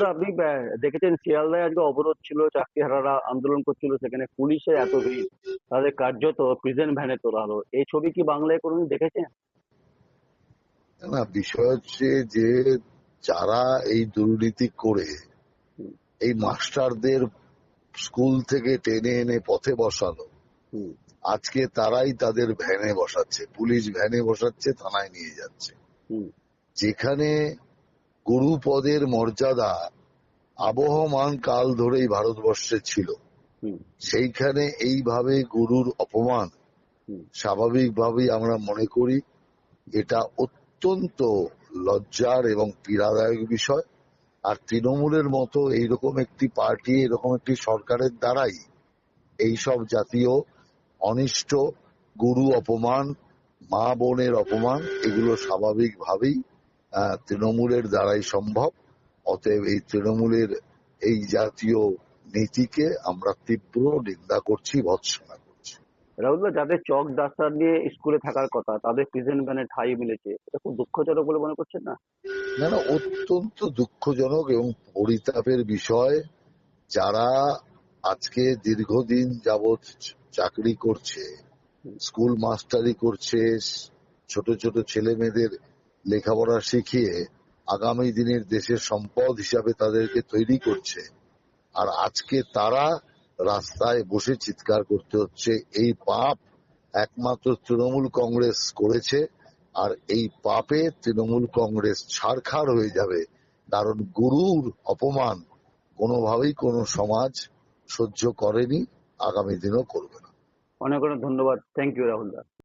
রাহুলদা আপনি দেখেছেন শিয়ালদায় আজকে অবরোধ ছিল চাকরিহারারা আন্দোলন করছিল সেখানে পুলিশের এত ভিড় তাদের কার্যত প্রিজেন্ট ভ্যানে তোলা হলো। এই ছবি কি বাংলায় কোনোদিন দেখেছেন? না বিষয় হচ্ছে যে যারা এই দুর্নীতি করে এই মাস্টারদের স্কুল থেকে টেনে এনে পথে বসালো আজকে তারাই তাদের ভ্যানে বসাচ্ছে পুলিশ ভ্যানে বসাচ্ছে থানায় নিয়ে যাচ্ছে। যেখানে গুরু পদের মর্যাদা আবহমান কাল ধরেই ভারতবর্ষে ছিল। সেইখানে এইভাবে গুরুর অপমান। স্বাভাবিকভাবেই আমরা মনে করি। এটা অত্যন্ত লজ্জার এবং পীড়াদায়ক বিষয়। আর তৃণমূলের মতো এইরকম একটি পার্টি এরকম একটি সরকারের দ্বারাই এইসব জাতীয় অনিষ্ট গুরু অপমান মা বোনের অপমান এগুলো স্বাভাবিকভাবেই তৃণমূলের দ্বারাই সম্ভব। অতএব এই তৃণমূলের এই জাতীয় নীতিকে আমরা তীব্র নিন্দা করছি ভৎসনা করছি। রাহুলদা যাদের চক ডাস্টার নিয়ে স্কুলে থাকার কথা তাদের প্রিজেন্ট ভ্যানে ঠাঁই মিলেছে এটা খুব দুঃখজনক বলে মনে করছেন না? না না অত্যন্ত দুঃখজনক এবং পরিতাপের বিষয়। যারা আজকে দীর্ঘদিন যাবৎ চাকরি করছে স্কুল মাস্টারি করছে ছোট ছোট ছেলে মেয়েদের লেখাপড়া শিখিয়ে আগামী দিনের দেশের সম্পদ হিসাবে তাদেরকে তৈরি করছে। আর আজকে তারা রাস্তায় বসে চিৎকার করতে হচ্ছে, এই পাপ একমাত্র তৃণমূল কংগ্রেস করেছে, আর এই পাপে তৃণমূল কংগ্রেস ছাড়খাড় হয়ে যাবে। কারণ গুরুর অপমান কোনোভাবেই কোনো সমাজ সহ্য করেনি, আগামী দিনও করবে না। অনেক অনেক ধন্যবাদ। Thank you রাহুলদা